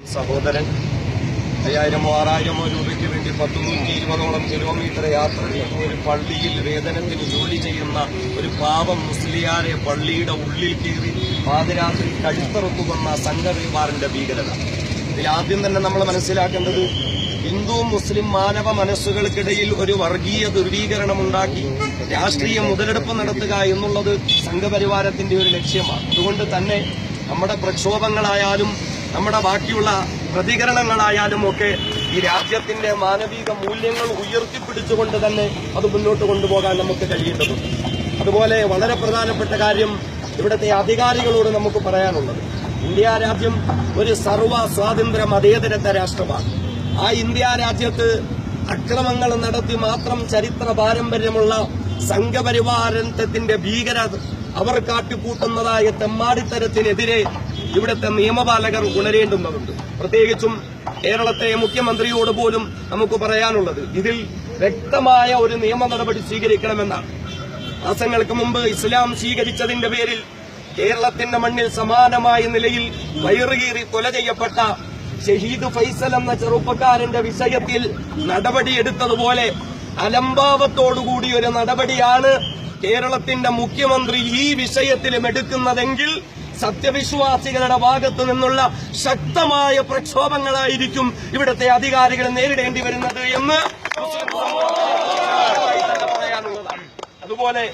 സഹോദരൻ അയ്യായിരമോ ആറായിരമോ രൂപയ്ക്ക് വേണ്ടി പത്ത് നൂറ്റി ഇരുപതോളം കിലോമീറ്റർ യാത്ര ചെയ്ത് ഒരു പള്ളിയിൽ വേതനത്തിന് ജോലി ചെയ്യുന്ന ഒരു പാവം മുസ്ലിയാരെ പള്ളിയുടെ ഉള്ളിൽ കയറി പാതിരാത്രി കഴുത്തറുത്തു വന്ന സംഘപരിവാറിന്റെ ഭീകരത. ഇതിൽ ആദ്യം തന്നെ നമ്മൾ മനസ്സിലാക്കേണ്ടത് ഹിന്ദു മുസ്ലിം മാനവ മനസ്സുകൾക്കിടയിൽ ഒരു വർഗീയ ധ്രുവീകരണം ഉണ്ടാക്കി രാഷ്ട്രീയ മുതലെടുപ്പ് നടത്തുക എന്നുള്ളത് സംഘപരിവാരത്തിന്റെ ഒരു ലക്ഷ്യമാണ്. അതുകൊണ്ട് തന്നെ നമ്മുടെ പ്രക്ഷോഭങ്ങളായാലും നമ്മുടെ ബാക്കിയുള്ള പ്രതികരണങ്ങളായാലും ഒക്കെ ഈ രാജ്യത്തിന്റെ മാനവിക മൂല്യങ്ങൾ ഉയർത്തിപ്പിടിച്ചുകൊണ്ട് തന്നെ അത് മുന്നോട്ട് കൊണ്ടുപോകാൻ നമുക്ക് കഴിയേണ്ടതുണ്ട്. അതുപോലെ വളരെ പ്രധാനപ്പെട്ട കാര്യം ഇവിടുത്തെ അധികാരികളോട് നമുക്ക് പറയാനുള്ളത്. ഇന്ത്യ രാജ്യം ഒരു സർവ സ്വാതന്ത്ര്യ മതേതരത്വ രാഷ്ട്രമാണ്. ആ ഇന്ത്യ രാജ്യത്ത് അക്രമങ്ങൾ നടത്തി മാത്രം ചരിത്ര പാരമ്പര്യമുള്ള സംഘപരിവാരത്തിന്റെ ഭീകര അവർ കാട്ടിക്കൂട്ടുന്നതായ തെമ്മാടിത്തരത്തിനെതിരെ ഇവിടുത്തെ നിയമപാലകർ ഉണരേണ്ടുന്നതുണ്ട്. പ്രത്യേകിച്ചും കേരളത്തെ മുഖ്യമന്ത്രിയോട് പോലും നമുക്ക് പറയാനുള്ളത് ഇതിൽ വ്യക്തമായ ഒരു നിയമ നടപടി സ്വീകരിക്കണമെന്നാണ്. മാസങ്ങൾക്ക് മുമ്പ് ഇസ്ലാം സ്വീകരിച്ചതിന്റെ പേരിൽ കേരളത്തിന്റെ മണ്ണിൽ സമാനമായ നിലയിൽ വയറുകീറി കൊല ചെയ്യപ്പെട്ട ഷഹീദ് ഫൈസൽ എന്ന ചെറുപ്പക്കാരന്റെ വിഷയത്തിൽ നടപടിയെടുത്തതുപോലെ അലംഭാവത്തോടുകൂടി ഒരു നടപടിയാണ് കേരളത്തിന്റെ മുഖ്യമന്ത്രി ഈ വിഷയത്തിലും എടുക്കുന്നതെങ്കിൽ സത്യവിശ്വാസികളുടെ ഭാഗത്തു നിന്നുള്ള ശക്തമായ പ്രക്ഷോഭങ്ങളായിരിക്കും ഇവിടുത്തെ അധികാരികൾ നേരിടേണ്ടി വരുന്നത് എന്ന് അതുപോലെ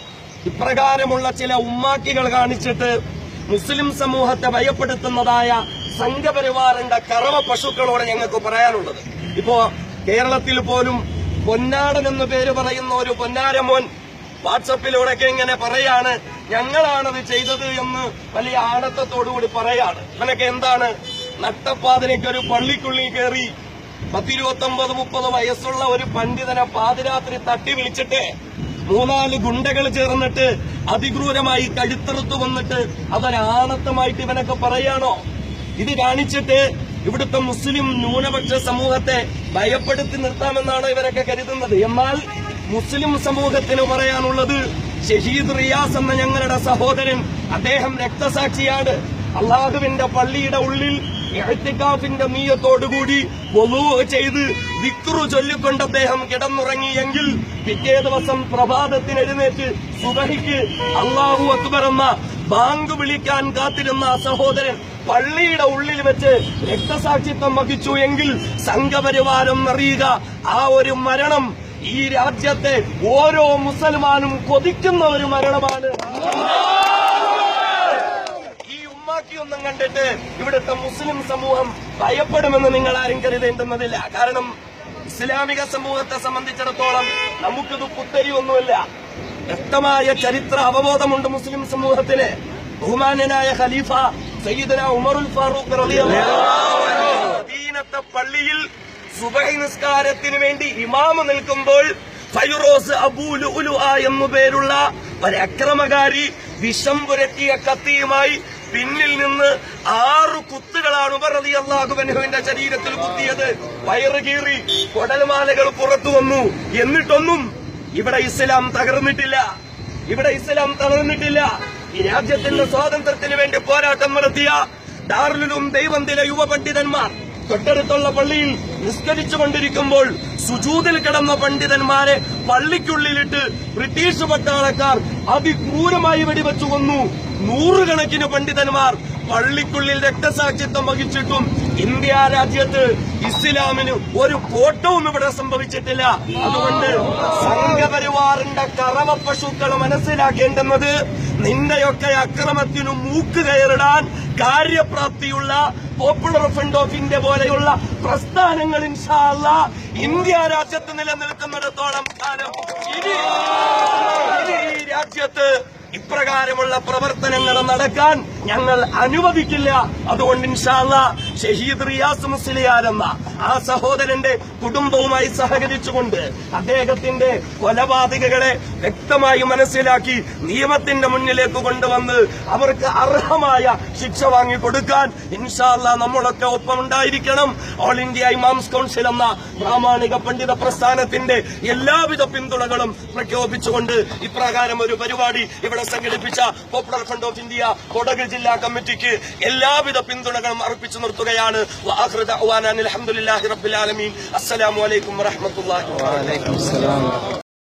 ഇപ്രകാരമുള്ള ചില ഉമ്മാക്കികൾ കാണിച്ചിട്ട് മുസ്ലിം സമൂഹത്തെ ഭയപ്പെടുത്തുന്നതായ സംഘപരിവാറിന്റെ കറവ പശുക്കളോട് ഞങ്ങൾക്ക് പറയാനുള്ളത്. ഇപ്പോ കേരളത്തിൽ പോലും പൊന്നാടൻ എന്ന് പേര് പറയുന്ന ഒരു പൊന്നാരമോൻ വാട്സപ്പിലൂടെയൊക്കെ ഇങ്ങനെ പറയാണ് ഞങ്ങളാണത് ചെയ്തത് എന്ന് വലിയ ആണത്തത്തോടുകൂടി പറയാണ്. ഇവനൊക്കെ എന്താണ്? നട്ടപ്പാതിനൊക്കെ ഒരു പള്ളിക്കുള്ളിൽ കയറി പത്തിരുപത്തൊമ്പത് മുപ്പത് വയസ്സുള്ള ഒരു പണ്ഡിതനെ പാതിരാത്രി തട്ടി വിളിച്ചിട്ട് മൂന്നാൽ ഗുണ്ടകൾ ചേർന്നിട്ട് അതിക്രൂരമായി കഴുത്തറുത്ത് വന്നിട്ട് അതൊരാണത്തമായിട്ട് ഇവനൊക്കെ പറയാണോ. ഇത് കാണിച്ചിട്ട് ഇവിടുത്തെ മുസ്ലിം ന്യൂനപക്ഷ സമൂഹത്തെ ഭയപ്പെടുത്തി നിർത്താമെന്നാണ് ഇവരൊക്കെ കരുതുന്നത്. എന്നാൽ മുസ്ലിം സമൂഹത്തിന് പറയാനുള്ളത് ഷഹീദ് റിയാസ് എന്ന ഞങ്ങളുടെ സഹോദരൻ അദ്ദേഹം രക്തസാക്ഷിയാണ്. അള്ളാഹുവിന്റെ പള്ളിയുടെ ഉള്ളിൽ എഴുത്തിക്കാഫിന്റെ നീയത്തോടുകൂടി വൊലൂ ചെയ്ത് വിക്രു ചൊല്ലിക്കൊണ്ട് അദ്ദേഹം കിടന്നുറങ്ങിയെങ്കിൽ പിറ്റേ ദിവസം പ്രഭാതത്തിന് എഴുന്നേറ്റ് സുബഹിക്ക് അള്ളാഹു അക്ബർ ബാങ്ക് വിളിക്കാൻ കാത്തിരുന്ന സഹോദരൻ പള്ളിയുടെ ഉള്ളിൽ വെച്ച് രക്തസാക്ഷിത്വം വഹിച്ചു എങ്കിൽ സംഘപരിവാരം അറിയുക ആ ഒരു മരണം ഈ രാജ്യത്തെ ഓരോ മുസൽമാനും കൊതിക്കുന്ന ഒരു മരണമാണ്. ഈ ഉമ്മാക്കിയൊന്നും കണ്ടിട്ട് ഇവിടുത്തെ മുസ്ലിം സമൂഹം ഭയപ്പെടുമെന്ന് നിങ്ങൾ ആരും കരുതേണ്ടുന്നതില്ല. കാരണം ഇസ്ലാമിക സമൂഹത്തെ സംബന്ധിച്ചിടത്തോളം നമുക്കിത് കുത്തരിയൊന്നുമില്ല. വ്യക്തമായ ചരിത്ര അവബോധമുണ്ട് മുസ്ലിം സമൂഹത്തിന്. ബഹുമാന്യനായ ഖലീഫ സയ്യിദന ഉമറുൽ ഫാറൂഖ് റളിയല്ലാഹു അൻഹു. പള്ളിയിൽ സുബഹി നിസ്കാരത്തിന് വേണ്ടി ഇമാമ നിൽക്കുമ്പോൾ ഫൈറോസ് അബൂലു ഉലു എന്നു പേരുള്ള ഒരു അക്രമകാരി വിഷം പുരട്ടിയ കത്തിയുമായി പിന്നിൽ നിന്ന് ആറ് കുത്തുകളാണ് അലി അള്ളാഹുബൻഹുവിന്റെ ശരീരത്തിൽ കുത്തിയത്. വയറ് കീറി കൊടൽമാലകൾ പുറത്തു വന്നു. എന്നിട്ടൊന്നും ഇവിടെ ഇസ്ലാം തകർന്നിട്ടില്ല. ഇവിടെ ഇസ്ലാം തകർന്നിട്ടില്ല ഈ രാജ്യത്തിന്റെ സ്വാതന്ത്ര്യത്തിന് വേണ്ടി പോരാട്ടം നടത്തിയ ഡാർലിലും ദൈവന്തിലെ യുവ പണ്ഡിതന്മാർ തൊട്ടടുത്തുള്ള പള്ളിയിൽ നിസ്കരിച്ചു കൊണ്ടിരിക്കുമ്പോൾ സുജൂതിൽ കിടന്ന പണ്ഡിതന്മാരെ പള്ളിക്കുള്ളിലിട്ട് ബ്രിട്ടീഷ് പട്ടാളക്കാർ അതിക്രൂരമായി വെടിവെച്ചു കൊന്നു. നൂറുകണക്കിന് പണ്ഡിതന്മാർ പള്ളിക്കുള്ളിൽ രക്തസാക്ഷിത്വം വഹിച്ചിട്ടും ഇന്ത്യ രാജ്യത്ത് ഇസ്ലാമിന് ഒരു കോട്ടവും ഇവിടെ സംഭവിച്ചിട്ടില്ല. അതുകൊണ്ട് സംഘപരിവാറിന്റെ കറവ പശുക്കൾ മനസ്സിലാക്കേണ്ടുന്നത് നിന്റെയൊക്കെ അക്രമത്തിനു മൂക്ക് കയറിടാൻ കാര്യപ്രാപ്തിയുള്ള പോപ്പുലർ ഫ്രണ്ട് ഓഫ് ഇന്ത്യ പോലെയുള്ള പ്രസ്ഥാനങ്ങൾ ഇൻഷാല്ല ഇന്ത്യ രാജ്യത്ത് നിലനിൽക്കുന്നിടത്തോളം കാലം ഇനി ഈ രാജ്യത്ത് ഇപ്രകാരമുള്ള പ്രവർത്തനങ്ങൾ നടക്കാൻ ഞങ്ങൾ അനുവദിക്കില്ല. അതുകൊണ്ട് ഇൻഷാല്ല ഷഹീദ് റിയാസ് മുസ്ലിയാർ എന്ന ആ സഹോദരന്റെ കുടുംബവുമായി സഹകരിച്ചുകൊണ്ട് അദ്ദേഹത്തിന്റെ കൊലപാതകകളെ വ്യക്തമായി മനസ്സിലാക്കി നിയമത്തിന്റെ മുന്നിലേക്ക് കൊണ്ടുവന്ന് അവർക്ക് അർഹമായ ശിക്ഷ വാങ്ങിക്കൊടുക്കാൻ ഇൻഷാല്ല നമ്മളൊക്കെ ഒപ്പം ഉണ്ടായിരിക്കണം ഓൾ ഇന്ത്യ ഇമാംസ് കൗൺസിൽ എന്ന പ്രാമാണിക പണ്ഡിത പ്രസ്ഥാനത്തിന്റെ എല്ലാവിധ പിന്തുണകളും പ്രഖ്യാപിച്ചുകൊണ്ട് ഇപ്രകാരം ഒരു പരിപാടി ഇവിടെ സംഘടിപ്പിച്ച Popular Front of India Kodagu ജില്ലാ കമ്മിറ്റിക്ക് എല്ലാവിധ പിന്തുണകളും അർപ്പിച്ചു നിർത്തുകയാണ്. ദഅ്വാനാ അനിൽ ഹംദുലില്ലാഹി